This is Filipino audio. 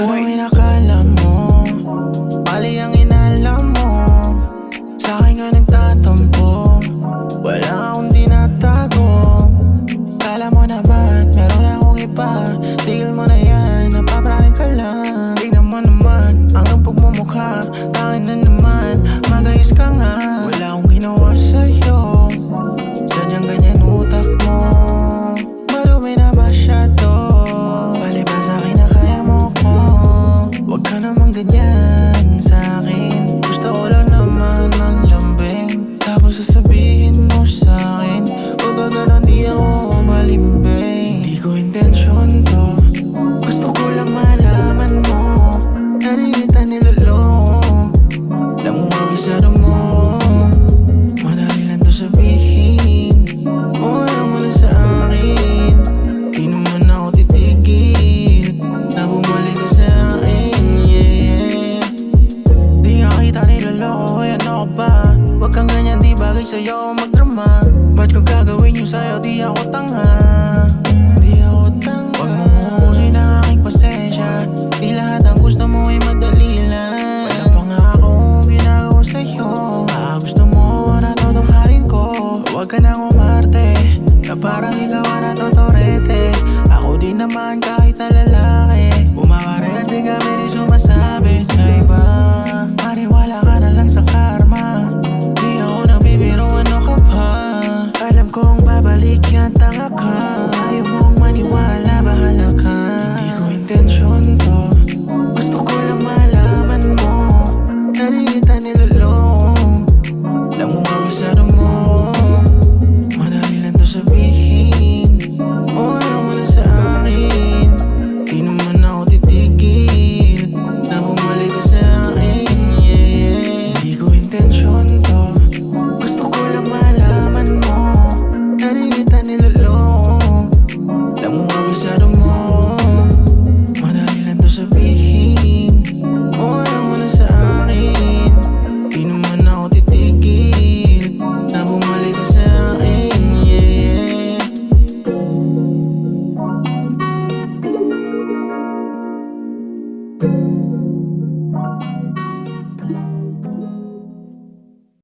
Ano inakala mo? Mali ang inalam mo. Sa akin ka nagtatampo. Wala akong tinatago. Kala mo naman, meron akong iba Tigil mo na yan, bagay sa'yo magdrama. Ba't ko gagawin yung sa'yo di ako tanga. Di ako tanga. Huwag mo uusin ang aking pasensya. Di lahat ang gusto mo ay madali lang. Wala pa nga akong ginagawa sa'yo. Baka gusto mo na totohanin ko? Huwag ka nang umarte Na parang ikaw ang natotorete. Ako din naman nalala